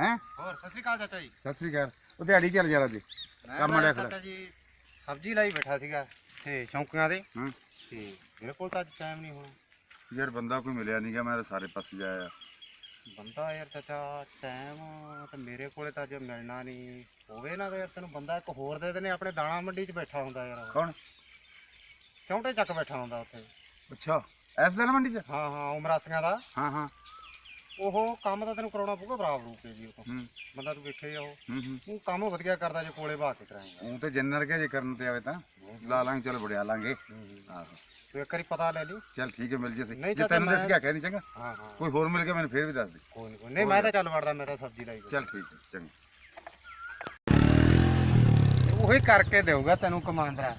ਹੈ? ਹੋਰ ਸਤਿ ਸ੍ਰੀ ਅਕਾਲ ਚਾਚਾ ਜੀ। ਸਤਿ ਸ੍ਰੀ ਅਕਾਲ। ਉਹ ਦਿਹਾੜੀ ਚੱਲ ਜਰਾ ਜੀ ਮੈਂ ਕੰਮ ਖੜਾ। ਚਾਚਾ ਜੀ ਸਬਜ਼ੀ ਲਈ ਬੈਠਾ ਸੀਗਾ ਤੇ ਸ਼ੌਂਕੀਆਂ ਦੇ ਹਾਂ। ਤੇ ਮੇਰੇ ਕੋਲ ਤਾਂ ਅੱਜ ਟਾਈਮ ਨਹੀਂ ਹੋਣਾ। ਯਾਰ ਬੰਦਾ ਕੋਈ ਮਿਲਿਆ ਨਹੀਂਗਾ ਮੈਂ ਤਾਂ ਸਾਰੇ ਪਾਸੇ ਜਾਇਆ। ਬੰਦਾ ਯਾਰ ਚਾਚਾ ਟਾਈਮ ਤੇ ਮੇਰੇ ਕੋਲੇ ਤਾਂ ਅੱਜ ਮਿਲਣਾ ਨਹੀਂ ਹੋਵੇ ਨਾ ਤੇ ਯਾਰ ਤੈਨੂੰ ਬੰਦਾ ਇੱਕ ਹੋਰ ਦੇ ਦੇਣੇ ਆਪਣੇ ਦਾਣਾ ਮੰਡੀ 'ਚ ਬੈਠਾ ਹੁੰਦਾ ਯਾਰ। ਕੌਣ? ਚੌਂਟੇ ਚੱਕ ਬੈਠਾ ਹੁੰਦਾ ਉੱਥੇ। ਅੱਛਾ ਐਸ ਦਿਨ ਮੰਡੀ ਚ? ਹਾਂ ਹਾਂ ਉਮਰਾਸੀਆਂ ਦਾ। ਹਾਂ ਹਾਂ। ਉਹ ਕੰਮ ਤਾਂ ਤੈਨੂੰ ਕਰਾਉਣਾ ਪਊਗਾ ਬਰਾਬਰ ਰੂਪ ਤੇ ਜੀ ਉਹ ਤੋਂ। ਹੂੰ। ਬੰਦਾ ਤੂੰ ਵੇਖੇ ਆ ਉਹ ਹੂੰ ਹੂੰ। ਉਹ ਕੰਮ ਵਧੀਆ ਕਰਦਾ ਜੇ ਕੋਲੇ ਬਾ ਕੇ ਕਰਾਏਗਾ। ਉਹ ਤੇ ਜੰਨਰ ਕੇ ਜੇ ਕਰਨ ਤੇ ਆਵੇ ਤਾਂ। ਲਾ ਲਾਂਗੇ ਚਲ ਵੜਿਆ ਲਾਂਗੇ। ਆਹੋ। ਤੂੰ ਇੱਕ ਵਾਰੀ ਪਤਾ ਲੈ ਲਈ। ਚਲ ਠੀਕ ਹੈ ਮਿਲ ਜੇ ਸਹੀ। ਜੇ ਤੈਨੂੰ ਦੱਸ ਗਿਆ ਕਹਿ ਦੀ ਚੰਗਾ। ਹਾਂ ਹਾਂ। ਕੋਈ ਹੋਰ ਮਿਲ ਗਿਆ ਮੈਨੂੰ ਫੇਰ ਵੀ ਦੱਸ ਦੇ। ਕੋਈ ਨਹੀਂ ਨਹੀਂ ਮੈਂ ਤਾਂ ਚੱਲ ਵੜਦਾ ਮੈਂ ਤਾਂ ਸਬਜ਼ੀ ਲਈ ਚਲ ਠੀਕ ਹੈ ਚੰਗਾ। ਉਹੀ ਕਰਕੇ ਦੇਊਗਾ ਤੈਨੂੰ ਕਮਾਂਦਰਾ।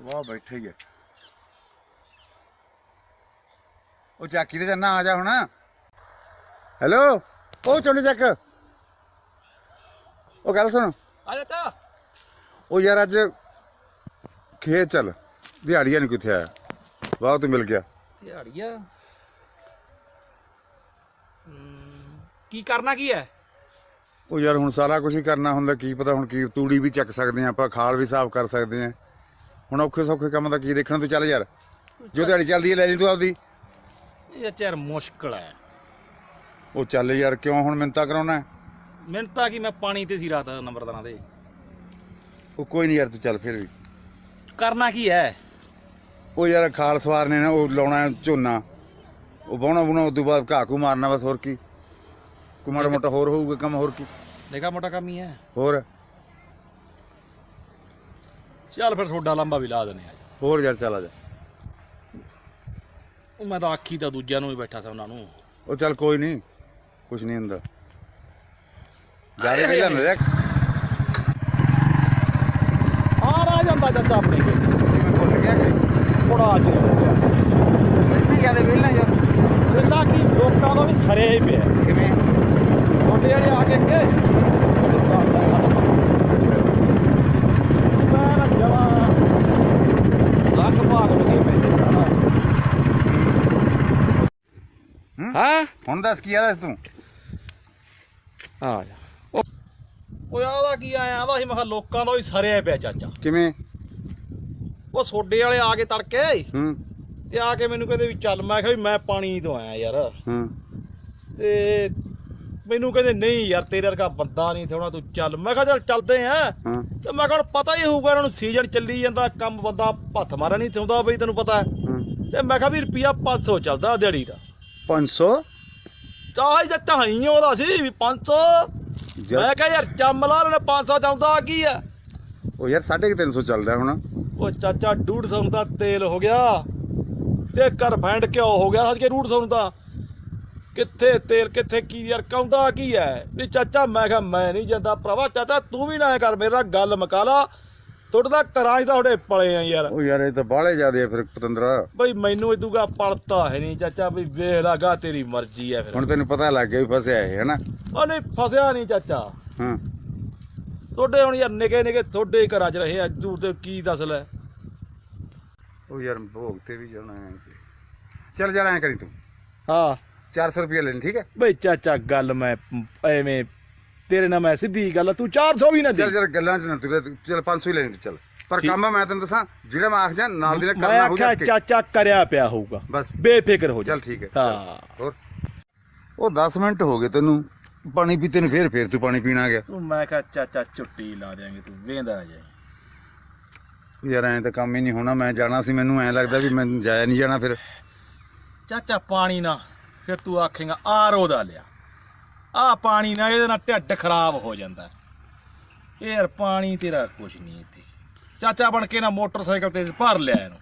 ਵਾਹ ਬੈਠੇ ਹੀ ਹੈ। ਉਹ ਚਾਕੀ ਤੇ ਜੰਨਾ ਆ ਜਾ ਹੁਣ। ਹੈਲੋ ਉਹ ਚੋਣੀ ਚੱਕ। ਉਹ ਗੱਲ ਸੁਣ। ਆ ਜਾ ਤਾ। ਉਹ ਯਾਰ ਅੱਜ ਖੇਤ ਚੱਲ। ਦਿਹਾੜੀਆਂ ਨਹੀਂ ਕਿੱਥੇ ਆਇਆ। ਵਾਹ ਤੂੰ ਮਿਲ ਗਿਆ। ਦਿਹਾੜੀਆ? ਕੀ ਕਰਨਾ ਕੀ ਹੈ? ਉਹ ਯਾਰ ਹੁਣ ਸਾਰਾ ਕੁਝ ਹੀ ਕਰਨਾ ਹੁੰਦਾ। ਕੀ ਪਤਾ ਹੁਣ ਕੀ ਤੂੜੀ ਵੀ ਚੱਕ ਸਕਦੇ ਆ ਆਪਾਂ ਖਾਲ ਵੀ ਸਾਫ਼ ਕਰ ਸਕਦੇ ਆ ਹੁਣ ਔਖੇ ਸੌਖੇ ਕੰਮ ਦਾ ਕੀ ਦੇਖਣ ਤੂੰ? ਚੱਲ ਯਾਰ। ਜੋ ਦਿਹਾੜੀ ਚੱਲਦੀ ਹੈ ਲੈ ਲਈ ਤੂੰ ਆਪਦੀ। ਇਹ ਚਿਰ ਮੁਸ਼ਕਲ ਹੈ। ਉਹ ਚੱਲ ਯਾਰ ਕਿਉਂ ਹੁਣ ਮਿੰਤਾ ਕਰਾਉਣਾ? ਮੈਨੂੰ ਤਾਂ ਕੀ ਮੈਂ ਪਾਣੀ ਤੇ ਸੀ ਰਾਤ ਨੰਬਰਦਾਰਾਂ ਦੇ। ਉਹ ਕੋਈ ਨਹੀਂ ਯਾਰ ਤੂੰ ਚੱਲ ਫਿਰ ਵੀ। ਕਰਨਾ ਕੀ ਹੈ? ਉਹ ਯਾਰ ਖਾਲ ਸਵਾਰਨੇ ਨੇ ਉਹ ਲਾਉਣਾ ਹੈ ਝੋਨਾ। ਉਹ ਬਾਉਣਾ ਬੁਣਾ ਉਦੋਂ ਬਾਅਦ ਘਾਹ ਕੂ ਮਾਰਨਾ ਬਸ ਹੋਰ ਕੀ। ਕੋਈ ਮਾੜਾ ਮੋਟਾ ਹੋਰ ਹੋਊਗਾ ਕੰਮ ਹੋਰ ਕੀ। ਦੇਖਾ ਮੋਟਾ ਕੰਮ ਹੀ ਹੈ। ਹੋਰ? ਚੱਲ ਫਿਰ ਤੁਹਾਡਾ ਲੰਬਾ ਵੀ ਲਾ ਦਨੇ ਅੱਜ ਹੋਰ ਯਾਰ ਚੱਲ ਆ ਜਾ। ਉਹ ਮੈਂ ਤਾਂ ਆਖੀ ਤਾਂ ਦੂਜਿਆਂ ਨੂੰ ਵੀ ਬੈਠਾ ਸੀ ਉਹਨਾਂ ਨੂੰ। ਉਹ ਚੱਲ ਕੋਈ ਨਹੀਂ ਕੁਛ ਨਹੀਂ ਹੁੰਦਾ। ਜਾਰੇ ਪਹਿਲਾਂ ਨਾ ਦੇਖ ਆ ਰਾ ਜਾਂਦਾ ਚਾਚਾ ਆਪਣੇ ਕੇ ਮੈਂ ਭੁੱਲ ਗਿਆ ਕਿ? ਥੋੜਾ ਅੱਜ ਮੈਂ ਜ਼ਿਆਦਾ ਪਹਿਲਾਂ ਯਾਰ ਪਹਿਲਾਂ ਕੀ ਲੋਕਾਂ ਦਾ ਵੀ ਸਰਿਆ ਹੀ ਪਿਆ। ਕਿਵੇਂ? ਛੋਟੇ ਜਿਹੜੇ ਆ ਕੇ ਕੇ ਮੈਂ ਨਾ ਜਵਾ ਲੱਗ ਭਾਗ ਲਗੇ ਪੈਂਦੇ ਜਾਣਾ ਹੂੰ? ਹਾਂ ਹੁਣ ਦੱਸ ਕੀ ਆਦਾ ਤੂੰ। ਆ ਜਾ। ਉਹ ਆਦਾ ਕੀ ਆਇਆ? ਆਦਾ ਸੀ ਮੈਂ ਕਿਹਾ ਲੋਕਾਂ ਦਾ ਵੀ ਸਰਿਆ ਪਿਆ ਚਾਚਾ। ਕਿਵੇਂ? ਉਹ ਸੋਡੇ ਵਾਲੇ ਆ ਕੇ ਤੜਕੇ ਹੂੰ। ਤੇ ਆ ਕੇ ਮੈਨੂੰ ਕਹਿੰਦੇ ਵੀ ਚੱਲ ਮੈਂ ਕਿਹਾ ਵੀ ਮੈਂ ਪਾਣੀ ਤੋਂ ਆਇਆ ਯਾਰ। ਹੂੰ। ਤੇ ਮੈਨੂੰ ਕਹਿੰਦੇ ਨਹੀਂ ਯਾਰ ਤੇਰੇ ਵਰਗਾ ਬੰਦਾ ਨਹੀਂ ਥੋੜਾ ਤੂੰ ਚੱਲ। ਮੈਂ ਕਿਹਾ ਚੱਲ ਚੱਲਦੇ ਆ। ਹਾਂ। ਤੇ ਮੈਂ ਕਿਹਾ ਪਤਾ ਹੀ ਹੋਊਗਾ ਇਹਨਾਂ ਨੂੰ ਸੀਜ਼ਨ ਚੱਲੀ ਜਾਂਦਾ ਕੰਮ ਬੰਦਾ ਹੱਥ ਮਾਰਾ ਨਹੀਂ ਚਾਹੁੰਦਾ ਬਈ ਤੈਨੂੰ ਪਤਾ। ਤੇ ਮੈਂ ਕਿਹਾ ਵੀ ਰੁਪਿਆ 500 ਚੱਲਦਾ ਦਿਹਾੜੀ ਦਾ। 500 ਚਾਹ ਹੀ ਜੱਟਾ ਹੀ ਉਹਦਾ ਸੀ ਵੀ 500 ਮੈਂ ਕਿਹਾ ਯਾਰ ਚੰਮ ਲਾ ਲੈਣੇ 500 ਚਾਹੁੰਦਾ ਕੀ ਆ? ਉਹ ਯਾਰ 350 ਚੱਲਦਾ ਹੁਣ। ਉਹ ਚਾਚਾ 150 ਦਾ ਤੇਲ ਹੋ ਗਿਆ। ਤੇ ਕਰ ਫੈਂਡ ਘਿਓ ਹੋ ਗਿਆ ਹਜੇ 150 ਦਾ ਕਿੱਥੇ ਤੇਲ ਕਿੱਥੇ ਕੀ ਯਾਰ ਕਾਉਂਦਾ ਕੀ ਹੈ ਵੀ ਚਾਚਾ ਮੈਂ ਕਿਹਾ ਮੈਂ ਨਹੀਂ ਜਾਂਦਾ ਭਰਾਵਾ ਚਾਚਾ ਤੂੰ ਵੀ ਨਾ ਐਂ ਕਰ ਮੇਰਾ ਗੱਲ ਮੁਕਾ ਲਾ। ਤੁਹਾਡੇ ਦਾ ਘਰਾਂ 'ਚ ਤਾਂ ਤੁਹਾਡੇ ਪਲੇ ਆ ਯਾਰ। ਉਹ ਯਾਰ ਇਹ ਤਾਂ ਬਾਹਲੇ ਜ਼ਿਆਦੇ ਆ ਫਿਰ ਪਤੰਦਰਾ। ਬਈ ਮੈਨੂੰ ਇਦੂਗਾ ਪਲਤਾ ਹੈ ਨਹੀਂ ਚਾਚਾ ਵੀ ਵੇਖ ਲਾਗਾ ਤੇਰੀ ਮਰਜ਼ੀ ਹੈ ਫਿਰ। ਹੁਣ ਤੈਨੂੰ ਪਤਾ ਲੱਗ ਗਿਆ ਵੀ ਫਸਿਆ ਇਹ ਹੈ ਨਾ ਉਹ ਨਹੀਂ ਫਸਿਆ ਨਹੀਂ ਚਾਚਾ। ਹਾਂ। ਤੁਹਾਡੇ ਹੁਣ ਯਾਰ ਨਿਕੇ ਨਿਕੇ ਤੁਹਾਡੇ ਘਰਾਂ 'ਚ ਰਹੇ ਆ ਤੂੰ ਤੇ ਕੀ ਦੱਸ ਲੈ। ਉਹ ਯਾਰ ਭੋਗ ਤੇ ਵੀ ਜਾਣਾ ਹੈ। ਚੱਲ ਯਾਰ ਐਂ ਕਰੀ ਤੂੰ। ਹਾਂ। 400 ਰੁਪਏ ਲੈਣ ਠੀਕ ਹੈ? ਬਈ ਚਾਚਾ ਗੱਲ ਮੈਂ ਐਵੇਂ ਤੇਰੇ ਨਾਲ ਮੈਂ ਸਿੱਧੀ ਗੱਲ ਆ, ਤੂੰ 400 ਵੀ ਨਾ ਦੇ। ਚੱਲ ਚੱਲ ਗੱਲਾਂ 'ਚ ਨਾ ਤੁਰੇ ਤੂੰ ਚੱਲ 500 ਹੀ ਲੈਣੀ ਤੂੰ ਚੱਲ। ਪਰ। ਕੰਮ ਮੈਂ ਤੈਨੂੰ ਦੱਸਾਂ ਜਿਹੜਾ ਮੈਂ ਆਖ ਜਾ ਨਾਲ ਦੀ ਨਾਲ ਮੈਂ ਕਰਨਾ ਆਖਿਆ ਜਾ ਚਾਚਾ ਕਰਿਆ ਪਿਆ ਹੋਊਗਾ। ਬਸ। ਬੇਫਿਕਰ ਹੋ ਜਾ। ਚੱਲ ਠੀਕ ਹੈ। ਹਾਂ। ਹੋਰ? ਉਹ 10 ਮਿੰਟ ਹੋ ਗਏ ਤੈਨੂੰ। ਪਾਣੀ ਪੀਤੇ ਨੂੰ ਫੇਰ ਫੇਰ ਤੂੰ ਪਾਣੀ ਪੀਣ ਆ ਗਿਆ। ਤੂੰ ਮੈਂ ਕਿਹਾ ਚਾਚਾ ਚੁੱਟੀ ਲਾ ਦੇਾਂਗੇ ਤੂੰ ਵੇਂਦਾ ਜਾਏ ਯਾਰ ਐਂ ਤਾਂ ਕੰਮ ਹੀ ਨਹੀਂ ਹੋਣਾ। ਮੈਂ ਜਾਣਾ ਸੀ ਮੈਨੂੰ ਐਂ ਲੱਗਦਾ ਵੀ ਮੈਂ ਜਾਇਆ ਨਹੀਂ ਜਾਣਾ ਫਿਰ। ਚਾਚਾ ਪਾਣੀ ਨਾ ਫਿਰ ਤੂੰ ਆਖੇਗਾ ਆਰੋ ਦਾ ਲਿਆ। ਆ ਪਾਣੀ ਨਾ ਇਹਦੇ ਨਾਲ ਢਿੱਡ ਖਰਾਬ ਹੋ ਜਾਂਦਾ। ਇਹ ਯਾਰ ਪਾਣੀ ਤੇਰਾ ਕੁਛ ਨਹੀਂ ਇੱਥੇ। ਚਾਚਾ ਬਣ ਕੇ ਨਾ ਮੋਟਰਸਾਈਕਲ ਤੇ ਭਰ ਲਿਆ ਇਹਨੂੰ।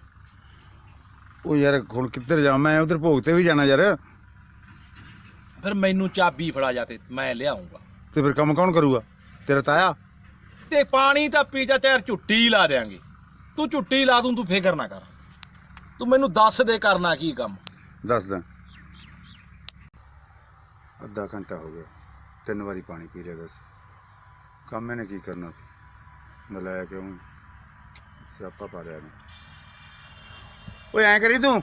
ਉਹ ਯਾਰ ਹੁਣ ਕਿੱਧਰ ਜਾਵਾਂ? ਮੈਂ ਉਧਰ ਭੋਗ ਤੇ ਵੀ ਜਾਣਾ ਯਾਰ। ਫਿਰ ਮੈਨੂੰ ਚਾਬੀ ਫੜਾ ਜਾ ਤੇ ਮੈਂ ਲਿਆਉਂਗਾ। ਤੇ ਫਿਰ ਕੰਮ ਕੌਣ ਕਰੂਗਾ? ਤੇਰਾ ਤਾਇਆ? ਤੇ ਪਾਣੀ ਤਾਂ ਪੀ ਚਾਚਾ ਯਾਰ ਝੁੱਟੀ ਲਾ ਦੇਾਂਗੇ ਤੂੰ ਝੁੱਟੀ ਲਾ ਦੂੰ ਤੂੰ ਫਿਕਰ ਨਾ ਕਰ। ਤੂੰ ਮੈਨੂੰ ਦੱਸ ਦੇ ਕਰਨਾ ਕੀ ਕੰਮ। ਦੱਸ ਦਾਂ। ਅੱਧਾ ਘੰਟਾ ਹੋ ਗਿਆ। ਤਿੰਨ ਵਾਰੀ ਪਾਣੀ ਪੀ ਲਿਆ ਦੱਸ ਕੰਮ ਇਹਨੇ ਕੀ ਕਰਨਾ ਸੀ? ਮਲਾਇਆ ਕਿਉਂ ਸਿਆਪਾ ਪਾ ਲਿਆ ਨੇ ਓਏ ਐਂ ਕਰੀ ਤੂੰ।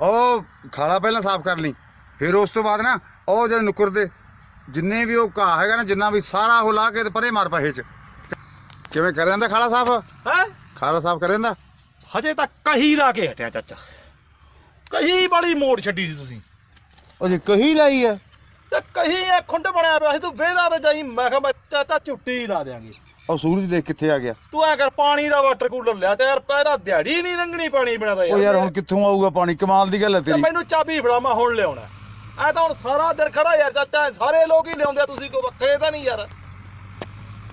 ਉਹ ਖਾਲਾ ਪਹਿਲਾਂ ਸਾਫ਼ ਕਰ ਲਈ। ਫਿਰ ਉਸ ਤੋਂ ਬਾਅਦ ਨਾ ਉਹ ਜਿਹੜੇ ਨੁਕਰ ਦੇ ਜਿੰਨੇ ਵੀ ਉਹ ਘਾਹ ਹੈਗਾ ਨਾ ਜਿੰਨਾ ਵੀ ਸਾਰਾ ਉਹ ਲਾ ਕੇ ਤੇ ਪਰੇ ਮਾਰ ਪਾਹੇ ਚ। ਕਿਵੇਂ ਕਰ ਜਾਂਦਾ ਖਾਲਾ ਸਾਫ਼? ਹੈ? ਖਾਲਾ ਸਾਫ਼ ਕਰ ਜਾਂਦਾ ਹਜੇ ਤਾਂ ਕਹੀ ਲਾ ਕੇ ਹਟਿਆ ਚਾਚਾ। ਕਹੀ ਬੜੀ ਮੋੜ ਛੱਡੀ ਸੀ ਤੁਸੀਂ। ਉਹ ਜੀ ਕਹੀ ਲਾਈ ਹੈ ਤੇ ਕਹੀ ਇਹ ਖੁੰਡ ਬਣਿਆ ਪਿਆ ਸੀ ਤੂੰ ਵੇਦਾ ਤੇ ਜਾਈ। ਮੈਂ ਕਿਹਾ ਮੈਂ ਚਾਚਾ ਝੁੱਟੀ ਲਾ ਦਿਆਂਗੇ। ਉਹ ਸੂਰਜ ਦੇਖ ਕਿੱਥੇ ਆ ਗਿਆ। ਤੂੰ ਐ ਕਰ ਪਾਣੀ ਦਾ ਵਾਟਰ ਕੂਲਰ ਲਿਆ ਤੇ ਯਾਰ ਪੈਦਾ ਦਿਹਾੜੀ ਨਹੀਂ ਲੰਘਣੀ ਪਾਣੀ ਬਿਨਾ ਦਾ ਉਹ ਯਾਰ ਹੁਣ ਕਿੱਥੋਂ ਆਊਗਾ ਪਾਣੀ? ਕਮਾਲ ਦੀ ਗੱਲ ਹੈ ਤੇ ਤੇਰੀ। ਮੈਨੂੰ ਚਾਬੀ ਫੜਾ ਮੈਂ ਹੁਣ ਲਿਆਉਣਾ। ਐ ਤਾਂ ਹੁਣ ਸਾਰਾ ਦਿਨ ਖੜਾ ਯਾਰ ਚਾਚਾ ਸਾਰੇ ਲੋਕ ਹੀ ਲਿਆਉਂਦੇ ਆ, ਤੁਸੀਂ ਕੋ ਵੱਖਰੇ ਤਾਂ ਨਹੀਂ ਯਾਰ।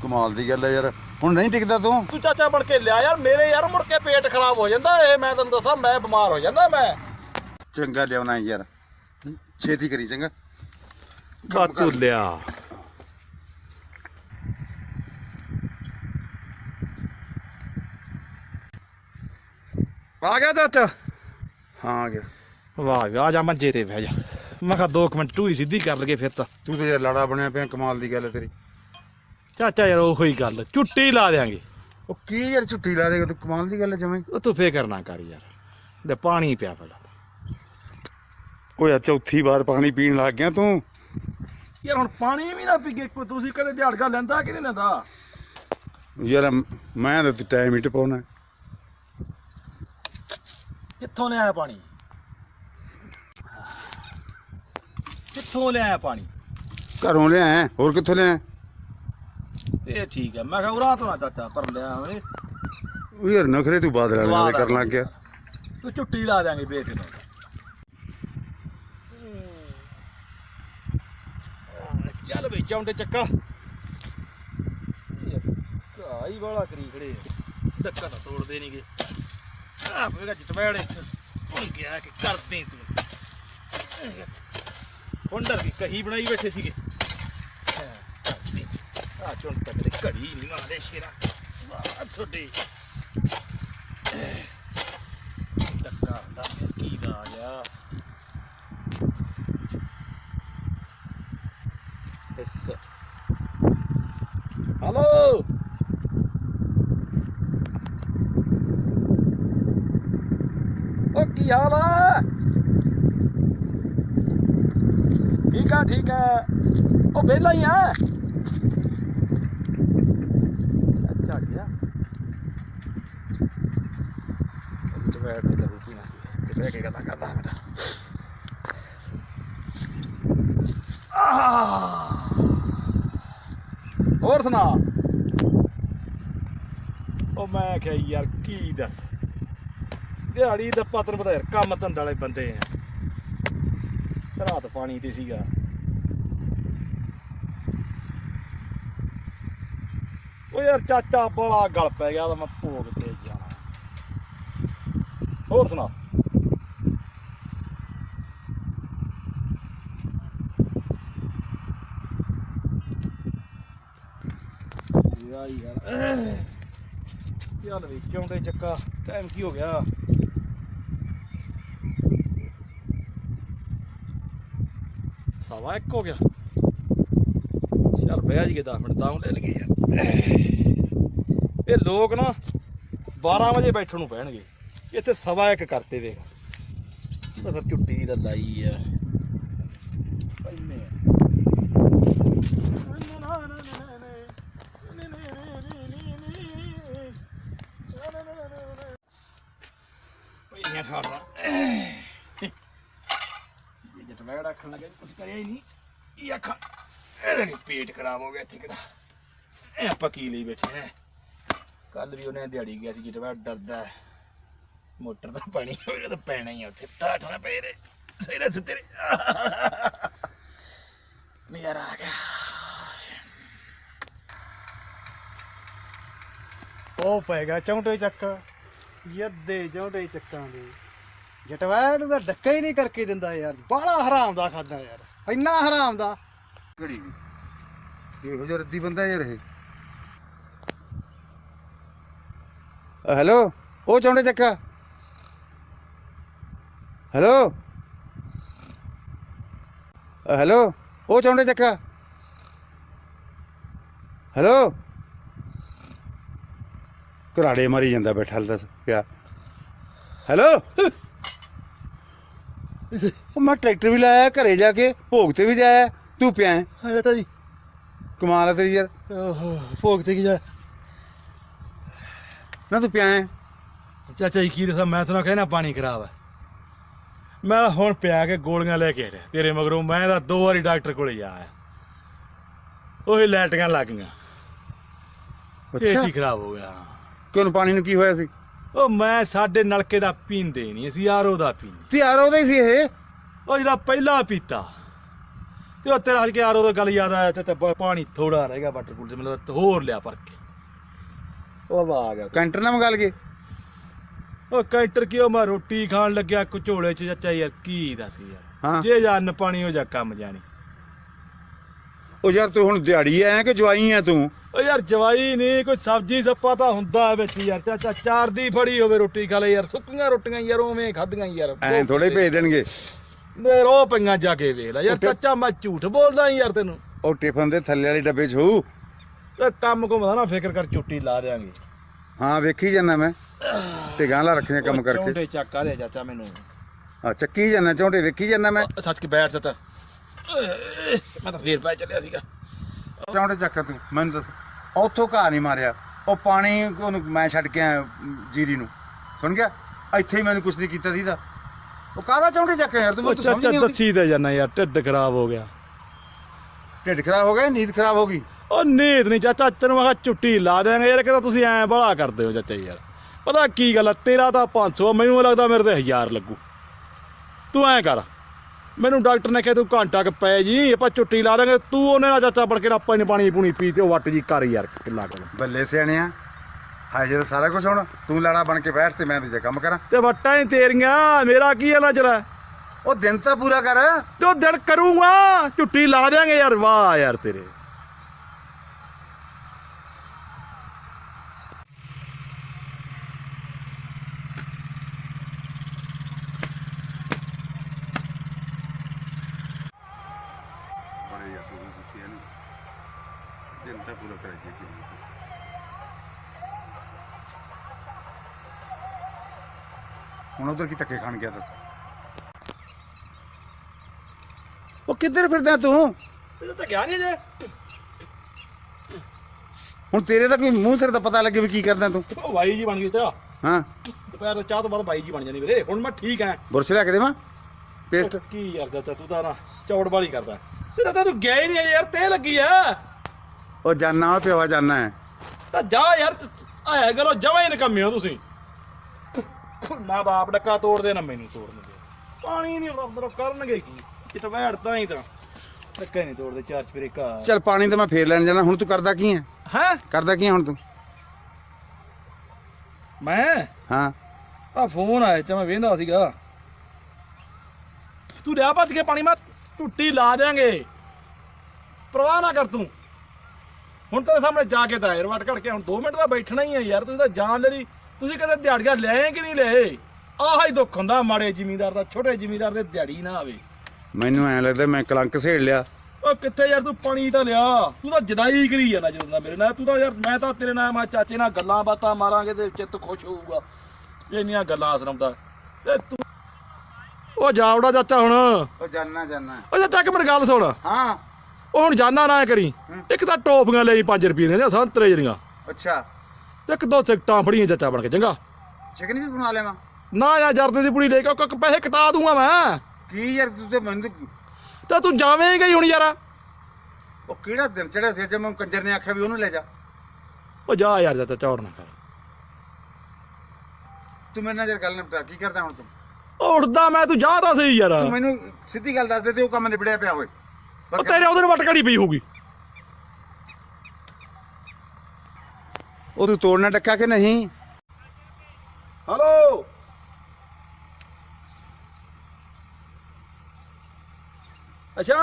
ਕਮਾਲ ਦੀ ਗੱਲ ਹੈ ਯਾਰ। ਹੁਣ ਨਹੀਂ ਟਿਕਦਾ ਤੂੰ? ਤੂੰ ਚਾਚਾ ਬਣ ਕੇ ਲਿਆ ਯਾਰ ਮੇਰੇ ਯਾਰ ਮੁੜ ਕੇ ਪੇਟ ਖਰਾਬ ਹੋ ਜਾਂਦਾ ਇਹ ਮੈਂ ਤੈਨੂੰ ਦੱਸਾਂ ਮੈਂ ਬਿਮਾਰ ਹੋ ਜਾਂਦਾ ਮੈਂ। ਚੰਗਾ ਲਿਆਉਣਾ ਯਾਰ। ਛੇਤੀ ਕਰੀ ਚੰਗਾ। ਬਾਤੂ ਲਿਆ? ਆ ਗਿਆ ਚਾਚਾ ਹਾਂ ਆ ਗਿਆ। ਵਾਹ ਵਾਹ, ਆ ਜਾ ਮੰਜੇ ਤੇ ਬਹਿ ਜਾ। ਮੈਂ ਕਿਹਾ 2 ਮਿੰਟ ਟੂਈ ਸਿੱਧੀ ਕਰ ਲਗੇ ਫਿਰ ਤਾਂ। ਤੂੰ ਤੇ ਯਾਰ ਲਾੜਾ ਬਣਿਆ ਪਿਆ ਕਮਾਲ ਦੀ ਗੱਲ ਹੈ ਤੇਰੀ। ਚਾਚਾ ਯਾਰ ਉਹੀ ਗੱਲ। ਝੁੱਟੀ ਲਾ ਦੇਾਂਗੇ ਉਹ ਕੀ ਯਾਰ ਛੁੱਟੀ ਲਾ ਦੇਗਾ ਤੂੰ? ਕਮਾਲ ਦੀ ਗੱਲ ਹੈ ਜਮਾਂ ਹੀ। ਉਹ ਤੂੰ ਫੇਕਰ ਨਾ ਕਰ ਯਾਰ। ਤੇ ਪਾਣੀ ਪਿਆ ਪਹਿਲਾਂ ਉਹ ਯਾਰ ਚੌਥੀ ਵਾਰ ਪਾਣੀ ਪੀਣ ਲੱਗ ਗਿਆ ਤੂੰ। ਯਾਰ ਹੁਣ ਪਾਣੀ ਵੀ ਨਾ ਪੀਗੇ ਕੋਈ ਤੁਸੀਂ ਕਦੇ ਦਿਹਾੜਗਾ ਲੈਂਦਾ ਕਿ ਨਹੀਂ ਲੈਂਦਾ? ਯਾਰ ਮੈਂ ਤਾਂ ਟਾਈਮ ਹੀ ਟਪਾਉਣਾ। ਕਿੱਥੋਂ ਲਿਆਇਆ ਪਾਣੀ? ਕਿੱਥੋਂ ਲਿਆਇਆ ਪਾਣੀ? ਘਰੋਂ ਲਿਆ ਹੋਰ ਕਿੱਥੋਂ ਲਿਆ ਇਹ ਠੀਕ ਹੈ ਮੈਂ ਕਿਹਾ ਉਰਾ ਤੋਂ ਨਾ ਚਾਚਾ ਪਰ ਲਿਆ ਓਏ। ਯਾਰ ਨਖਰੇ ਤੂੰ ਬਾਦਲ ਦੇ ਕਰਨ ਲੱਗ ਗਿਆ। ਤੂੰ ਝੁੱਟੀ ਲਾ ਦਿਆਂਗੇ ਬੇਫਿਕਰ। ਚੱਲ ਬਈ ਚੌਂਟੇ ਚੱਕਾ। ਕਾਈ ਵਾਲਾ ਕਰੀ ਖੜੇ ਧੱਕਾ ਤਾਂ ਤੋੜਦੇ ਨਹੀਂਗੇ ਆ ਮੇਰਾ ਜਟਵੈੜੇ ਹੁਣ ਗਿਆ ਕਿ ਕਰਦੇ ਤੂੰ। ਹੁੰਡਰ ਦੀ ਕਹੀ ਬਣਾਈ ਬੈਠੇ ਸੀਗੇ। ਆ ਚੁੰਟ ਤੱਕ ਘੜੀ ਨਹੀਂ ਮਾਰੇ ਸ਼ੇਰਾ। ਵਾਹ, ਤੁਹਾਡੇ ਧੱਕਾ ਹੁੰਦਾ ਫਿਰ ਕੀ ਦਾ ਆ ਇਸ ਹਲੋ ਓ ਕੀ ਹਾਲ ਆ ਠੀਕ ਆ ਠੀਕ ਆ ਉਹ ਵਿਹਲਾ ਹੀ ਆ ਅੱਛਾ ਗਿਆ ਤੇ ਬੈਠ ਕੇ ਰੋਟੀ ਨਾ ਸੀ ਤੇ ਬਹਿ ਕੇ ਗੱਲਾਂ ਕਰਦਾ ਮੇਰਾ ਆਹ ਹੋਰ ਸੁਣਾ ਉਹ ਮੈਂ ਕਿਹਾ ਯਾਰ ਕੀ ਦੱਸ? ਦਿਹਾੜੀ ਦਾ ਪਤਨ ਪਤਾ ਯਾਰ, ਕੰਮ ਧੰਦਾ ਵਾਲੇ ਬੰਦੇ ਆ। ਰਾਤ ਪਾਣੀ ਤੇ ਸੀਗਾ। ਉਹ ਯਾਰ ਚਾਚਾ ਬੜਾ ਗਲ ਪੈ ਗਿਆ ਤਾਂ ਮੈਂ ਭੋਗ ਤੇ ਜਾਣਾ। ਹੋਰ ਸੁਣਾ? ਯਾਰ ਯਾਰ ਚੱਲ ਵੀ ਚੱਕਾ? ਟਾਈਮ ਕੀ ਹੋ ਗਿਆ? ਸਵਾ ਇੱਕ ਹੋ ਗਿਆ। ਚੱਲ ਬਹਿ ਜੀ 10 ਮਿੰਟ, ਤਾਂ ਲੈ ਲਈਏ। ਯਾਰ ਇਹ ਲੋਕ ਨਾ 12 ਵਜੇ ਬੈਠਣ ਨੂੰ ਪੈਣਗੇ। ਇੱਥੇ ਸਵਾ ਇੱਕ ਕਰਤੇ ਵੇਖ। ਤਾਂ ਝੁੱਟੀ ਦਾ ਲਾਈ ਆ। ਲੱਗਾ ਨਹੀਂ। ਇਹ ਅੱਖਾਂ ਇਹਦੇ ਨੀ ਪੇਟ ਖਰਾਬ ਹੋ ਗਿਆ ਇੱਥੇ ਕਿਹੜਾ ਇਹ ਆਪਾਂ ਕੀ ਲਈ ਬੈਠੇ ਆ ਕੱਲ ਵੀ ਉਹਨੇ ਦਿਹਾੜੀ ਗਿਆ ਸੀ ਜਿੱਟ ਡਰਦਾ ਮੋਟਰ ਦਾ ਪਾਣੀ ਹੋਵੇ ਤਾਂ ਪੈਣਾ ਹੀ ਆ ਉੱਥੇ। ਟਾਠਾ ਪਏ ਰੇ ਸਹੀਰੇ ਸੁੱਤੇ ਰੇ ਨਜ਼ਾਰਾ ਆ ਗਿਆ। ਉਹ ਪੈਗਾ ਚੌਂਟੇ ਚੱਕ। ਯੱਦੇ ਚੌਂਟੇ ਚੱਕਾਂ ਦੇ। ਜਟਵੈੜ ਨੂੰ ਤਾਂ ਡੱਕਾ ਹੀ ਨਹੀਂ ਕਰਕੇ ਦਿੰਦਾ ਯਾਰ। ਬੜਾ ਹਰਾਮ ਦਾ ਖਾਦਾ ਯਾਰ। ਇੰਨਾ ਹਰਾਮ ਦਾ। ਘੜੀ ਵੀ ਇਹੋ ਜਿਹਾ ਰੱਦੀ ਬੰਦਾ ਯਾਰ ਇਹ। ਹੈਲੋ, ਉਹ ਚੌਂਡੇ ਚੱਕਾ। ਹੈਲੋ। ਹੈਲੋ, ਉਹ ਚੌਂਡੇ ਚੱਕਾ। ਹੈਲੋ। ਘਰਾੜੇ ਮਾਰੀ ਜਾਂਦਾ ਬੈਠਾ ਦੱਸ ਪਿਆ। ਹੈਲੋ। ਉਹ ਮੈਂ ਟਰੈਕਟਰ ਵੀ ਲਾਇਆ ਘਰੇ ਜਾ ਕੇ ਭੋਗ ਤੇ ਵੀ ਜਾਇਆ। ਤੂੰ ਪਿਆ ਹੈ। ਹਾਂ ਚਾਚਾ ਜੀ। ਕਮਾਲ ਹੈ ਤੇਰੀ ਯਾਰ। ਓਹੋ ਭੋਗ ਤੇ ਕੀ ਜਾ ਨਾ ਤੂੰ ਪਿਆ ਹੈ। ਚਾਚਾ ਜੀ ਕੀ ਦੱਸਾਂ ਮੈਂ ਤੁਹਾਨੂੰ ਕਹਿਣਾ ਪਾਣੀ ਖਰਾਬ ਹੈ ਮੈਂ ਤਾਂ ਹੁਣ ਪਿਆ ਕੇ ਗੋਲੀਆਂ ਲੈ ਕੇ ਆਇਆ। ਤੇਰੇ ਮਗਰੋਂ ਮੈਂ ਤਾਂ ਦੋ ਵਾਰੀ ਡਾਕਟਰ ਕੋਲੇ ਜਾ ਆਇਆ। ਉਹੀ ਲੈਟੀਆਂ ਲੱਗ ਗਈਆਂ। ਅੱਛਾ। ਏਸੀ ਖਰਾਬ ਹੋ ਗਿਆ ਕਿਉਂ ਪਾਣੀ ਨੂੰ ਕੀ ਹੋਇਆ ਸੀ? ਉਹ ਮੈਂ ਸਾਡੇ ਨਲਕੇ ਦਾ ਪੀਂਦੇ ਨਹੀਂ ਅਸੀਂ ਆਰੋ ਦਾ ਪੀਂਦੇ। ਤੇ ਉਹਦਾ ਹੀ ਸੀ ਇਹ? ਉਹ ਜਿਹੜਾ ਪਹਿਲਾਂ ਪੀਤਾ। ਤੇ ਉਹ ਤੇਰਾ ਹਲ ਕੇ ਆਰੋ ਦਾ ਗੱਲ ਯਾਦ ਆਇਆ ਤੇ- ਤੇ ਪਾਣੀ ਥੋੜਾ ਰਹਿ ਗਿਆ ਵਾਟਰ ਕੂਲਰ ਚ ਮਤਲਬ ਤੇ ਹੋਰ ਲਿਆ ਭਰ ਕੇ। ਉਹ ਵਾ ਆ ਗਿਆ ਕੈਂਟਰ ਨਾਲ ਮੰਗਾ ਲਗੇ ਉਹ ਕੈਂਟਰ ਕਿਉਂ ਮੈਂ ਰੋਟੀ ਖਾਣ ਲੱਗਿਆ ਕਚੋਲੇ ਚ ਚਾਚਾ ਯਾਰ ਕੀ ਦੱਸ ਯਾਰ। ਹਾਂ। ਜੇ ਜਾਂ ਅੰਨ ਪਾਣੀ ਹੋ ਜਾ ਕੰਮ ਜਾਣੀ। ਉਹ ਯਾਰ ਤੂੰ ਹੁਣ ਦਿਹਾੜੀ ਆਇਆ ਕਿ ਜਵਾਈ ਆ ਤੂੰ? ਓ ਯਾਰ ਜਵਾਈ ਨਹੀਂ ਕੋਈ ਸਬਜੀ ਸੱਪਾ ਤਾਂ ਹੁੰਦਾ ਵਿੱਚ ਯਾਰ ਚਾਚਾ ਚਾਰ ਦੀ ਫੜੀ ਹੋਵੇ ਰੋਟੀ ਖਾ ਲੈ ਯਾਰ ਸੁੱਕੀਆਂ ਰੋਟੀਆਂ ਯਾਰ ਉਵੇਂ ਖਾਧੀਆਂ ਯਾਰ। ਐਂ ਥੋੜੇ ਭੇਜ ਦੇਣਗੇ। ਯਾਰ ਉਹ ਪਈਆਂ ਜਾ ਕੇ ਵੇਖ ਲੈ ਯਾਰ ਚਾਚਾ ਮੈਂ ਝੂਠ ਬੋਲਦਾ ਯਾਰ ਤੈਨੂੰ। ਉਹ ਟਿਫਨ ਦੇ ਥੱਲੇ ਵਾਲੀ ਡੱਬੇ 'ਚ ਹੋਊ। ਇਹ ਕੰਮ ਘੁੰਮਦਾ ਨਾ ਫਿਕਰ ਕਰ ਚੁੱਟੀ ਲਾ ਦੇਾਂਗੇ ਹਾਂ ਵੇਖੀ ਜਾਨਾ ਮੈਂ। ਤੇ ਗਾਂਲਾ ਰੱਖੀਆਂ ਕੰਮ ਕਰਕੇ। ਚੌਂਡੇ ਚੱਕਾ ਦੇ ਚਾਚਾ ਮੈਨੂੰ। ਆ ਚੱਕੀ ਜਾਨਾ ਝੋਂਟੇ ਵੇਖੀ ਜਾਨਾ ਮੈਂ। ਸੱਚ ਕੇ ਬੈਠ ਚਾਚਾ ਮੈਂ ਤਾਂ ਫੇਰ ਪੈ ਚੱਲਿਆ ਸੀਗਾ। ਝੋਂਟੇ ਚੱਕ ਤੂੰ? ਮੈਨੂੰ ਦੱਸ। ਉੱਥੋਂ ਘਾ ਨਹੀਂ ਮਾਰਿਆ। ਉਹ ਪਾਣੀ ਉਹਨੂੰ ਮੈਂ ਛੱਡ ਕੇ ਆਇਆ ਜੀਰੀ ਨੂੰ। ਸੁਣ ਗਿਆ? ਇੱਥੇ ਹੀ ਮੈਨੂੰ ਕੁਛ ਨਹੀਂ ਕੀਤਾ ਸੀਦਾ ਉਹ ਕਾਹਦਾ ਝੋਂਟੇ ਚੱਕ ਯਾਰ? ਤੂੰ ਤੂੰ ਸਮਝ ਨਹੀਂ ਆਉਂਦੀ। ਦੱਸੀ ਤੇ ਜਾਨਾ ਯਾਰ ਢਿੱਡ ਖਰਾਬ ਹੋ ਗਿਆ। ਢਿੱਡ ਖਰਾਬ ਹੋ ਗਿਆ? ਨੀਂਦ ਖਰਾਬ ਹੋ ਗਈ? ਉਹ ਨੀਤ ਨਹੀਂ ਚਾਚਾ ਤੈਨੂੰ ਮੈਂ ਕਿਹਾ ਚੁੱਟੀ ਲਾ ਦੇਾਂਗੇ ਯਾਰ ਕਿਤਾ ਤੁਸੀਂ ਐਂ ਬੜਾ ਕਰਦੇ ਹੋ ਚਾਚਾ ਯਾਰ। ਪਤਾ ਕੀ ਗੱਲ ਆ ਤੇਰਾ ਤਾਂ 500 ਮੈਨੂੰ ਲੱਗਦਾ ਮੇਰੇ ਤੇ 1000 ਲੱਗੂ। ਤੂੰ ਐਂ ਕਰ। ਮੈਨੂੰ ਡਾਕਟਰ ਨੇ ਕਿਹਾ ਤੂੰ ਘੰਟਾ ਕ ਪੈ ਜੀ ਆਪਾਂ ਚੁੱਟੀ ਲਾ ਦਾਂਗੇ ਤੂੰ ਉਹਨੇ ਨਾਲ ਚਾਚਾ ਬਣ ਕੇ ਨਾ ਆਪਾਂ ਨੇ ਪਾਣੀ ਪੂਣੀ ਪੀ ਤੇ ਉਹ ਵੱਟ ਜੀ ਕਰ ਯਾਰ ਕਿੱਲਾ ਕੋਲ ਬੱਲੇ ਸਿਆਣਿਆ ਹਾਜੇ ਤਾਂ ਸਾਰਾ ਕੁਝ ਹੁਣ ਤੂੰ ਲਾੜਾ ਬਣ ਕੇ ਬੈਠ ਤੇ ਮੈਂ ਦੂਜਾ ਕੰਮ ਕਰਾਂ। ਤੇ ਵੱਟਾਂ ਹੀ ਤੇਰੀਆਂ ਮੇਰਾ ਕੀ ਹੈ ਨਜ਼ਰ ਉਹ ਦਿਨ ਤਾਂ ਪੂਰਾ ਕਰ। ਤੇ ਉਹ ਦਿਨ ਕਰੂੰਗਾ ਝੁੱਟੀ ਲਾ ਦਿਆਂਗੇ ਯਾਰ ਵਾਹ ਯਾਰ ਤੇਰੇ ਬੜੇ ਯਾਰ ਤੂੰ ਕੀਤੀ ਨੇ ਪੂਰਾ ਕਰ ਜੇ ਕਿ। ਹੁਣ ਉਧਰ ਕੀ ਧੱਕੇ ਖਾਣ ਗਿਆ ਦੱਸ। ਉਹ ਕਿੱਧਰ ਫਿਰਦਾ ਤੂੰ? ਇਹ ਤਾਂ ਗਿਆ ਨਹੀਂ ਜੇ ਹੁਣ ਤੇਰੇ ਦਾ ਕੋਈ ਮੂੰਹ ਸਿਰ ਦਾ ਪਤਾ ਲੱਗੇ ਵੀ ਕੀ ਕਰਦਾ ਤੂੰ। ਉਹ ਬਾਈ ਜੀ ਬਣ ਗਈ ਤੇ ਹਾਂ। ਦੁਪਹਿਰ ਤੋਂ ਚਾਹ ਤੋਂ ਬਾਅਦ ਬਾਈ ਜੀ ਬਣ ਜਾਂਦੀ ਵੀਰੇ। ਹੁਣ ਮੈਂ ਠੀਕ ਐ। ਬੁਰਸ਼ ਲਿਆ ਕੇ ਦੇਵਾਂ? ਪੇਸਟ? ਕੀ ਯਾਰ ਚਾਚਾ ਤੂੰ ਤਾਂ ਨਾ ਚੌੜ ਵਾਲੀ ਕਰਦਾ। ਤੇ ਤਾਂ ਤੂੰ ਗਿਆ ਹੀ ਨਹੀਂ ਯਾਰ ਤੇ ਲੱਗੀ ਆ ਉਹ ਜਾਨਾ ਵਾ ਪਿਆਵਾ ਜਾਨਾ ਹੈ। ਤਾਂ ਜਾ ਯਾਰ ਆਇਆ ਕਰੋ ਜਮਾ ਹੀ ਨਕਮੇ ਹੋ ਤੁਸੀਂ। ਮਾਂ ਬਾਪ ਡੱਕਾ ਤੋੜਦੇ ਨਾ ਮੈਨੂੰ ਤੋੜਨ ਦੇ। ਪਾਣੀ ਨਹੀਂ ਆਉਂਦਾ ਅੰਦਰੋਂ ਕਰਨਗੇ ਕੀ? ਕਿਤੇ ਬੈਠ ਤਾਂ ਹੀ ਤਾਂ। ਡੱਕਾ ਨਹੀਂ ਤੋੜਦੇ ਚਾਰ ਚਪੇਰੇ ਕਾ ਚੱਲ ਪਾਣੀ ਤਾਂ ਮੈਂ ਫੇਰ ਲੈਣ ਜਾਣਾ ਹੁਣ ਤੂੰ ਕਰਦਾ ਕੀ ਹੈ? ਹੈ? ਕਰਦਾ ਕੀ ਹੈ ਹੁਣ ਤੂੰ? ਮੈਂ? ਹਾਂ। ਆ ਫੋਨ ਆਇਆ ਤੇ ਮੈਂ ਵੇਂਦਾ ਸੀਗਾ। ਤੂੰ ਲਿਆ ਭੱਜ ਕੇ ਪਾਣੀ ਮੈਂ ਟੁੱਟੀ ਲਾ ਦੇਾਂਗੇ ਪਰਵਾਹ ਨਾ ਕਰ ਤੂੰ। ਹੁਣ ਤੇਰੇ ਸਾਹਮਣੇ ਜਾ ਕੇ ਤਾਂ 에ਅਰਵਟ ਘੜ ਕੇ ਹੁਣ 2 ਮਿੰਟ ਦਾ ਬੈਠਣਾ ਹੀ ਹੈ ਯਾਰ ਤੁਸੀਂ ਤਾਂ ਜਾਨ ਲੈਣੀ ਤੁਸੀਂ ਕਦੇ ਦਿਹਾੜੀਆਂ ਲਏ ਕਿ ਨਹੀਂ ਲਏ? ਆਹ ਹੀ ਦੁੱਖ ਹੁੰਦਾ ਮਾੜੇ ਜ਼ਿਮੀਂਦਾਰ ਦਾ ਛੋਟੇ ਜ਼ਿਮੀਂਦਾਰ ਦੇ ਦਿਹਾੜੀ ਨਾ ਆਵੇ। ਮੈਨੂੰ ਐ ਲੱਗਦਾ ਮੈਂ ਕਲੰਕ ਸੇੜ ਲਿਆ। ਓ ਕਿੱਥੇ ਯਾਰ ਤੂੰ ਪਾਣੀ ਤਾਂ ਲਿਆ। ਤੂੰ ਤਾਂ ਜਦਾਈ ਕਰੀ ਜਾਂਦਾ ਜਦੋਂ ਦਾ ਮੇਰੇ ਨਾਲ। ਤੂੰ ਤਾਂ ਯਾਰ ਮੈਂ ਤਾਂ ਤੇਰੇ ਨਾਲ ਮੈਂ ਚਾਚੇ ਨਾਲ ਗੱਲਾਂ ਬਾਤਾਂ ਮਾਰਾਂਗੇ ਤੇ ਚਿੱਤ ਖੁਸ਼ ਹੋਊਗਾ। ਇੰਨੀਆਂ ਗੱਲਾਂ ਸੁਣਾਉਂਦਾ ਤੇ ਤੂੰ ਉਹ ਜਾਵੜਾ ਚਾਚਾ ਹੁਣ। ਉਹ ਉਹ ਜਾਨਾ। ਜਾਨਾ ਚਾਚਾ ਇੱਕ ਮਿੰਟ ਗੱਲ ਸੁਣ। ਹਾਂ। ਉਹ ਹੁਣ ਜਾਨਾ ਨਾ ਕਰੀ। ਇੱਕ ਤਾਂ ਟੋਫੀਆਂ ਲਈ 5 ਰੁਪਏ ਦੀਆਂ ਸੰਤਰੇ ਜਿਹੜੀਆਂ ਅੱਛਾ। ਤੇ ਇੱਕ ਦੋ ਸਿਕਟਾਂ ਫੜੀਆਂ ਚਾਚਾ ਬਣ ਕੇ ਚੰਗਾ। ਚਿਕਨ ਵੀ ਬਣਾ ਲੈਵਾਂ ਨਾ ਨਾ ਜਰਦੇ ਦੀ ਪੁੜੀ ਲੈ ਕੇ ਇੱਕ ਪੈਸੇ ਕਟਾ ਦੂੰਗਾ ਮੈਂ। ਕੀ ਯਾਰ ਤੂੰ ਤੇ ਮੈਨੂੰ ਤਾਂ- ਤੇ ਜਾਵੇਂਗਾ ਹੀ ਹੁਣ ਯਾਰ। ਉਹ ਕਿਹੜਾ ਦਿਨ ਚੜਿਆ ਸੀ ਜੇ ਮੈਂ ਕੰਜਰ ਨੇ ਆਖਿਆ ਵੀ ਉਹਨੂੰ ਲੈ ਜਾ। ਉਹ ਜਾ ਯਾਰ ਚਾਚਾ ਚੌੜ ਨਾ ਕਰ। ਤੂੰ ਮੇਰੇ ਨਾਲ ਜਰ ਗੱਲ ਨਿਪਟਾ ਕੀ ਕਰਦਾ ਹੁਣ ਤੂੰ? ਉੱਠਦਾ ਮੈਂ ਤੂੰ ਜਾ ਤਾਂ ਸਹੀ ਯਾਰ। ਤੂੰ ਮੈਨੂੰ ਸਿੱਧੀ ਗੱਲ ਦੱਸ ਦੇ ਤੇ ਉਹ ਕੰਮ ਨਿਬੜਿਆ ਪਿਆ ਹੋਵੇ। ਉਹ ਤੇਰੇ ਉਹਦੇ ਨੂੰ ਵਟਕੜੀ ਪਈ ਹੋਊਗੀ। ਉਹ ਤੂੰ ਤੋੜਨਾ ਡੱਕਾ ਕਿ ਨਹੀਂ? ਹਲੋ ਅੱਛਾ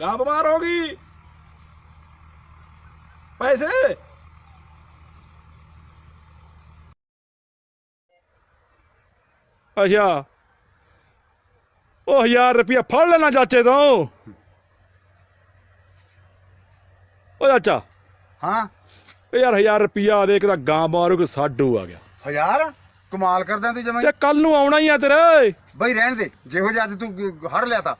ਗਾਂ ਬਿਮਾਰ ਹੋ ਗਈ। ਪੈਸੇ? ਅੱਛਾ। ਉਹ 1000 ਰੁਪਇਆ ਫੜ ਲੈਣਾ ਚਾਚੇ ਤੋਂ। ਉਹ ਚਾਚਾ। ਹਾਂ। ਇਹ ਯਾਰ 1000 ਰੁਪਇਆ ਦੇ ਕੇ ਤਾਂ ਗਾਂ ਮਾਰੂ ਕਿ ਸਾਡੂ ਆ ਗਿਆ। ਹਜ਼ਾਰ? ਕਮਾਲ ਕਰਦਾ ਤੂੰ ਜਮਾਈ। ਤੇ ਕੱਲ ਨੂੰ ਆਉਣਾ ਹੀ ਆ ਤੇਰੇ। ਬਈ ਰਹਿਣ ਦੇ ਜਿਹੋ ਜਿਹਾ ਅੱਜ ਤੂੰ ਹੜ ਲਿਆ ਤਾ।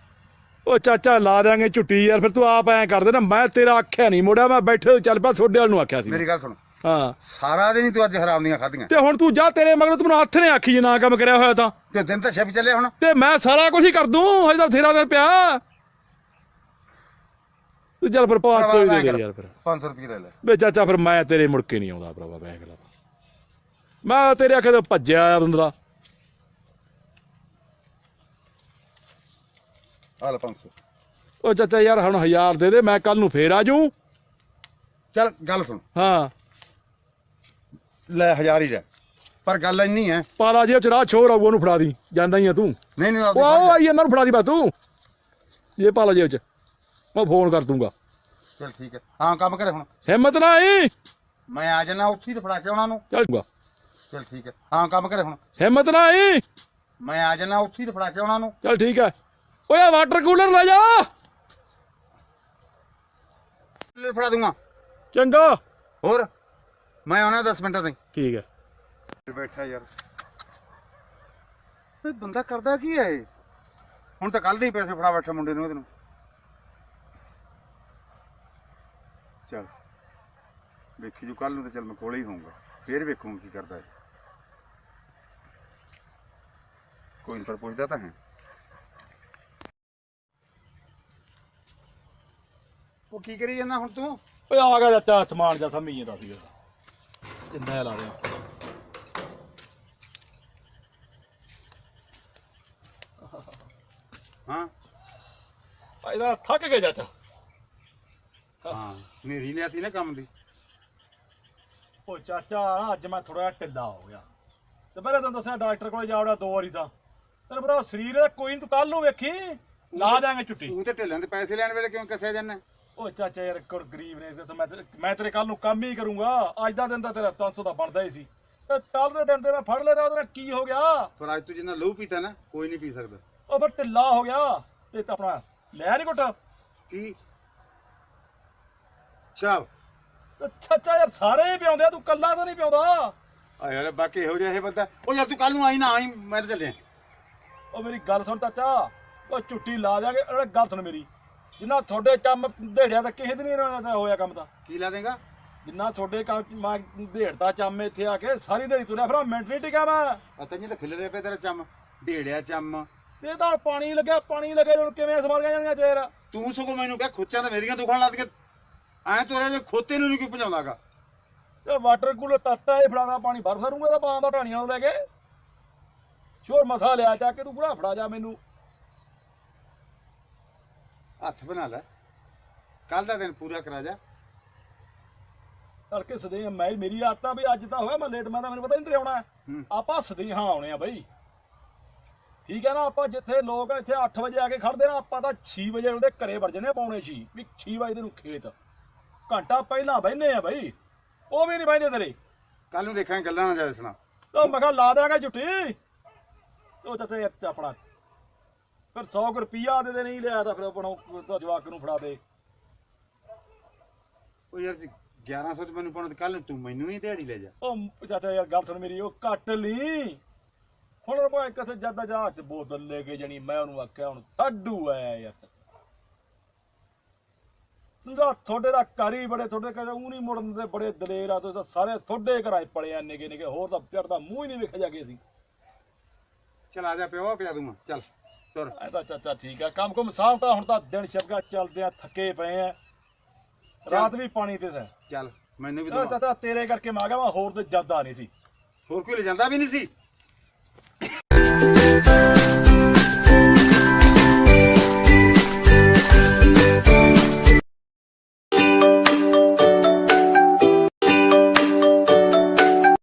ਉਹ ਚਾਚਾ ਲਾ ਦਿਆਂਗੇ ਝੁੱਟੀ ਯਾਰ ਫਿਰ ਤੂੰ ਆਪ ਐਂ ਕਰ ਦੇ ਨਾ ਮੈਂ ਤੇਰਾ ਆਖਿਆ ਨਹੀਂ ਮੋੜਿਆ ਮੈਂ ਬੈਠੇ ਚੱਲ ਪਿਆ ਤੁਹਾਡੇ ਵਾਲ ਨੂੰ ਆਖਿਆ ਸੀ। ਮੇਰੀ ਗੱਲ ਸੁਣ। ਹਾਂ। ਸਾਰਾ ਦਿਨ ਹੀ ਤੂੰ ਅੱਜ ਹਰਾਮ ਦੀਆਂ ਖਾਧੀਆਂ। ਤੇ ਹੁਣ ਤੂੰ ਜਾ ਤੇਰੇ ਮਗਰ ਤੂੰ ਮੈਨੂੰ ਹੱਥ ਨੇ ਆਖੀ ਜੇ ਨਾ ਕੰਮ ਕਰਿਆ ਹੋਇਆ ਤਾਂ। ਤੇ ਦਿਨ ਤਾਂ ਛਿਪ ਚੱਲਿਆ ਹੁਣ। ਤੇ ਮੈਂ ਸਾਰਾ ਕੁਝ ਹੀ ਕਰ ਦੂੰ ਹਜੇ ਤਾਂ ਬਥੇਰਾ ਦਿਨ ਪਿਆ। ਤੂੰ ਚੱਲ ਫਿਰ 500 ਹੀ ਦੇ ਦੇ ਯਾਰ ਫਿਰ। 500 ਰੁਪਏ ਲੈ ਲੈ। ਵੇ ਚਾਚਾ ਫਿਰ ਮੈਂ ਤੇਰੇ ਮੁੜ ਕੇ ਨਹੀਂ ਆਉਂਦਾ ਭਰਾਵਾ ਬੈਗ ਲਾ ਮੈਂ ਤੇਰੇ ਆਖੇ ਤੋਂ ਭੱਜਿਆ ਆ ਬੰਦਰਾ। ਆ ਲੈ 500 ਉਹ ਚਾਚਾ ਯਾਰ ਹੁਣ 1000 ਦੇ ਦੇ ਮੈਂ ਕੱਲ ਨੂੰ ਫੇਰ ਆ ਜਾਊਂ। ਚੱਲ ਗੱਲ ਸੁਣ। ਹਾਂ। ਲੈ ਹਜ਼ਾਰ ਹੀ ਰਹਿ। ਪਰ ਗੱਲ ਇੰਨੀ ਹੈ। ਪਾਲਾ ਜੇਬ ਚ ਰਾਹ ਛੋਰ ਆਊ ਉਹਨੂੰ ਫੜਾ ਦੀ। ਜਾਂਦਾ ਹੀ ਆ ਤੂੰ। ਨਹੀਂ ਨਹੀਂ ਉਹ ਆਈ ਇਹਨਾਂ ਨੂੰ ਫੜਾ ਦੀ ਬਾ ਤੂੰ। ਇਹ ਪਾਲਾ ਜੇਬ ਚ। ਮੈਂ ਫੋਨ ਕਰ ਦੂੰਗਾ। ਚੱਲ ਠੀਕ ਹੈ। ਹਾਂ ਕੰਮ ਕਰੇ ਹੁਣ। ਹਿੰਮਤ ਨਾ ਆਈ। ਮੈਂ ਆ ਜਾਣਾ ਉੱਥੇ ਹੀ ਤੇ ਫੜਾ ਕੇ ਆਉਣਾ ਨੂੰ। ਚੱਲ ਚੱਲ ਠੀਕ ਹੈ। ਹਾਂ ਕੰਮ ਕਰੇ ਹੁਣ। ਹਿੰਮਤ ਨਾ ਆਈ। ਮੈਂ ਆ ਜਾਣਾ ਉੱਥੇ ਹੀ ਤੇ ਫੜਾ ਕੇ ਆਉਣਾ ਨੂੰ। ਚੱਲ ਠੀਕ ਹੈ। ਓਏ ਵਾਟਰ ਕੂਲਰ ਲੈ ਜਾ। ਲੈ ਫੜਾ ਦੂੰਗਾ। ਚੰਗਾ। ਹੋਰ? ਮੈਂ ਆਉਣਾ 10 ਮਿੰਟਾਂ ਤਾਈਂ। ਠੀਕ ਹੈ। ਬੈਠਾ ਯਾਰ। ਇਹ ਬੰਦਾ ਕਰਦਾ ਕੀ ਹੈ ਇਹ? ਹੁਣ ਤਾਂ ਕੱਲ ਦੇ ਹੀ ਪੈਸੇ ਫੜਾ ਬੈਠਾ ਮੁੰਡੇ ਨੂੰ ਇਹਦੇ ਚਲ ਵੇਖੀ ਜੂ ਕੱਲ ਨੂੰ ਤਾਂ ਚਲ ਮੈਂ ਕੋਲੇ ਹੀ ਹੋਊਂਗਾ। ਫੇਰ ਵੇਖੂੰਗਾ ਕੀ ਕਰਦਾ ਹੈ ਕੋਈ ਪਰ ਪੁੱਛਦਾ ਤਾਂ ਹੈ। ਉਹ ਕੀ ਕਰੀ ਜਾਂਦਾ ਹੁਣ ਤੂੰ? ਓਏ ਆ ਗਿਆ ਚਾਚਾ ਸਮਾਨ ਜਾਂ ਸਮੀ ਜਾਂਦਾ ਸੀ ਇੰਨਾ ਲਾ ਦੇ ਹਾਂ। ਇਹਦਾ ਥੱਕ ਗਿਆ ਚਾਚਾ ਹਾਂ ਨੇਰੀ ਲਿਆਤੀ ਨਾ ਕੰਮ ਦੀ। ਓ ਚਾਚਾ ਨਾ ਅੱਜ ਮੈਂ ਥੋੜਾ ਢਿੱਲਾ ਹੋ ਗਿਆ। ਤੇ ਪਹਿਲਾਂ ਤੈਨੂੰ ਦੱਸਿਆ ਡਾਕਟਰ ਕੋਲ ਜਾ ਵੜਿਆ ਦੋ ਵਾਰੀ ਤਾਂ। ਤੈਨੂੰ ਪਤਾ ਸਰੀਰ ਦਾ ਕੋਈ ਨੀ ਤੂੰ ਕੱਲ ਨੂੰ ਵੇਖੀ ਲਾ ਦਾਂਗੇ ਛੁੱਟੀ। ਤੂੰ ਤੇ ਢਿੱਲਾਂ ਦੇ ਪੈਸੇ ਲੈਣ ਵੇਲੇ ਕਿਉਂ ਕੱਸਿਆ ਜਾਂਦਾ? ਓ ਚਾਚਾ ਯਾਰ ਕੋਲ ਗਰੀਬ ਨੇ ਤੇ ਮੈਂ ਤੇਰੇ- ਮੈਂ ਤੇਰੇ ਕੱਲ ਨੂੰ ਕੰਮ ਹੀ ਕਰੂੰਗਾ। ਅੱਜ ਦਾ ਦਿਨ ਤਾਂ ਤੇਰਾ 300 ਦਾ ਬਣਦਾ ਹੀ ਸੀ। ਤੇ ਕੱਲ ਦੇ ਦਿਨ ਤੇ ਮੈਂ ਫੜ ਲਿਆ ਉਹਦੇ ਨਾਲ ਕੀ ਹੋ ਗਿਆ? ਪਰ ਅੱਜ ਤੂੰ ਜਿੰਨਾ ਲਹੂ ਪੀਤਾ ਨਾ ਕੋਈ ਨਹੀਂ ਪੀ ਸਕਦਾ। ਉਹ ਫਿਰ ਢਿੱਲਾ ਹੋ ਗਿਆ। ਤੇ ਤਾਂ ਆਪਣਾ ਲੈ ਨਹੀਂ ਘੁੱਟ। ਕੀ? ਸ਼ਰਾਬ ਤੇ ਚਾਚਾ ਯਾਰ ਸਾਰੇ ਹੀ ਪਿਆਉਂਦੇ ਆ ਤੂੰ ਕੱਲਾ ਤਾਂ ਨਹੀਂ ਪਿਆਉਂਦਾ ਆ ਯਾਰ ਬਾਕੀ ਇਹੋ ਜਿਹਾ ਇਹ ਬੰਦਾ। ਉਹ ਯਾਰ ਤੂੰ ਕੱਲ ਨੂੰ ਆਈ ਨਾ ਆਈ ਮੈਂ ਤਾਂ ਚੱਲਿਆ। ਉਹ ਮੇਰੀ ਗੱਲ ਸੁਣ ਚਾਚਾ ਉਹ ਝੁੱਟੀ ਲਾ ਦਿਆਂਗੇ ਅਰੇ ਗੱਲ ਸੁਣ ਮੇਰੀ। ਜਿੰਨਾ ਤੁਹਾਡੇ ਚੰਮ ਢੇੜਿਆ ਤਾਂ ਕਿਸੇ ਦਿਨ ਨਹੀਂ ਇਹਨਾਂ ਹੋਇਆ ਕੰਮ ਤਾਂ ਕੀ ਲਾ ਦੇਗਾ? ਜਿੰਨਾ ਤੁਹਾਡੇ ਕੰਮ ਮੈਂ ਢੇੜਦਾ ਚੰਮ ਇੱਥੇ ਆ ਕੇ ਸਾਰੀ ਦਿਹਾੜੀ ਤੁਰਿਆ ਫਿਰ ਮਿੰਟ ਨਹੀਂ ਟਿਕਿਆ ਮੈਂ। ਪਤਾ ਨਹੀਂ ਤਾਂ ਖਿਲ ਰਿਹਾ ਪਿਆ ਤੇਰਾ ਚੰਮ ਢੇੜਿਆ ਚੰਮ। ਤੇ ਤਾਂ ਪਾਣੀ ਲੱਗਿਆ ਪਾਣੀ ਲੱਗੇ ਹੁਣ ਕਿਵੇਂ ਸਮਾਰ ਜਾਣਗੀਆਂ ਚੇਰ ਤੂੰ ਸਗੋਂ ਮੈਨੂੰ ਕਹਿ ਖੁੱਚਾਂ ਤਾਂ ਮੇਰੀਆਂ ਦੁਖਣ ਲੱਗ ਗਈਆਂ। ਐ ਤੋਰਿਆ ਜੇ ਖੋਤੇ ਨੂੰ ਨਹੀਂ ਕੋਈ ਭਜਾਉਂਦਾਗਾ। ਤੇ ਵਾਟਰ ਕੂਲਰ ਤੱਤਾ ਇਹ ਫੜਾਦਾ ਪਾਣੀ ਬਰਫ ਸਰੂੰਗਾ ਤਾਂ ਪਾਣ ਦਾ ਢਾਣੀਆਂ ਨੂੰ ਲੈ ਕੇ। ਸ਼ੋਰ ਮਸਾ ਲਿਆ ਚੱਕ ਕੇ ਤੂੰ ਪੂਰਾ ਫੜਾ ਜਾ ਮੈਨੂੰ। ਹੱਥ ਬਣਾ ਲੈ। ਕੱਲ ਦਾ ਦਿਨ ਪੂਰਾ ਕਰਾ ਜਾ। ਤੜਕੇ ਸਦੇ ਮੈਂ ਮੇਰੀ ਆਦਤ ਆ ਵੀ ਅੱਜ ਤਾਂ ਹੋਇਆ ਮੈਂ ਲੇਟ ਮੈਂ ਤਾਂ ਮੈਨੂੰ ਪਤਾ ਨਹੀਂ ਤੇਰੇ ਆਉਣਾ। ਆਪਾਂ ਸਦੇ ਹਾਂ ਆਉਣੇ ਆ ਬਈ। ਠੀਕ ਹੈ ਨਾ ਆਪਾਂ ਜਿੱਥੇ ਲੋਕ ਇੱਥੇ 8 ਵਜੇ ਆ ਕੇ ਖੜਦੇ ਨਾ ਆਪਾਂ ਤਾਂ 6 ਵਜੇ ਉਹਦੇ ਘਰੇ ਵੜ ਆ ਪੌਣੇ 6 ਵੀ 6 ਵਜੇ ਨੂੰ ਖੇਤ। ਘੰਟਾ ਪਹਿਲਾਂ ਬਹਿਨੇ ਆ ਬਈ। ਉਹ ਵੀ ਨਹੀਂ ਬਹਿੰਦੇ ਤੇਰੇ। ਕੱਲ ਨੂੰ ਦੇਖਾਂਗੇ ਗੱਲਾਂ ਨਾ ਜ਼ਿਆਦਾ ਸੁਣਾ। ਉਹ ਮੈਂ ਕਿਹਾ ਲਾ ਦਿਆਂਗਾ ਝੁੱਟੀ। ਉਹ ਚਾਚਾ ਯਾਰ ਆਪਣਾ ਫਿਰ 100 ਰੁਪਿਆ ਦੇ ਦੇ ਨਹੀਂ ਲਿਆ ਤਾਂ ਫਿਰ ਆਪਣਾ ਤਾਂ ਜਵਾਕ ਨੂੰ ਫੜਾ ਦੇ। ਉਹ ਯਾਰ ਜੀ 1100 ਚ ਮੈਨੂੰ ਪਾਉਣਾ ਕੱਲ ਨੂੰ ਤੂੰ ਮੈਨੂੰ ਹੀ ਦਿਹਾੜੀ ਲੈ ਜਾ। ਉਹ ਚਾਚਾ ਯਾਰ ਗੱਲ ਸੁਣ ਮੇਰੀ ਉਹ ਘੱਟ ਲਈ ਹੁਣ ਉਹ ਭਾਵੇਂ ਕਿਥੇ ਜਾਂਦਾ ਜਾ ਚ ਬੋਤਲ ਲੈ ਕੇ ਜਣੀ ਮੈਂ ਉਹਨੂੰ ਆਖਿਆ ਹੁਣ ਸਾਡੂ ਐ ਯਾਰ। ਤੁੰਦਾ ਤੁਹਾਡੇ ਦਾ ਘਰ ਹੀ ਬੜੇ ਤੁਹਾਡੇ ਕਹਿੰਦੇ ਉਹ ਨਹੀਂ ਮੁੜਨ ਦੇ ਬੜੇ ਦਲੇਰ ਆ ਤੁਸੀਂ ਤਾਂ ਸਾਰੇ ਤੁਹਾਡੇ ਘਰਾਂ 'ਚ ਪੜੇ ਆ ਨਿਕੇ ਨਿਕੇ ਹੋਰ ਤਾਂ ਚੜਦਾ ਮੂੰਹ ਹੀ ਨਹੀਂ ਵੇਖ ਜਾਗੇ ਸੀ ਚਲ ਆ ਜਾ ਪਿਓ ਪਿਆ ਦੂੰਗਾ। ਚੱਲ ਤੁਰ। ਐ ਤਾਂ ਚਾਚਾ ਠੀਕ ਆ ਕੰਮ ਕੁਮ ਸਾਂਭ ਤਾਂ ਹੁਣ ਤਾਂ ਦਿਨ ਛਪਗਾ ਚੱਲਦੇ ਆ ਥੱਕੇ ਪਏ ਆ। ਰਾਤ ਵੀ ਪਾਣੀ ਤੇ ਸੈ। ਚੱਲ ਮੈਨੂੰ ਵੀ ਦਵਾ। ਚਾਚਾ ਤੇਰੇ ਕਰਕੇ ਮੈਂ ਆ ਗਿਆ ਮੈਂ ਹੋਰ ਤੇ ਜਰਦਾ ਨਹੀਂ ਸੀ। ਹੋਰ ਕੋਈ ਲੈ ਜਾਂਦਾ ਵੀ ਨਹੀਂ ਸੀ?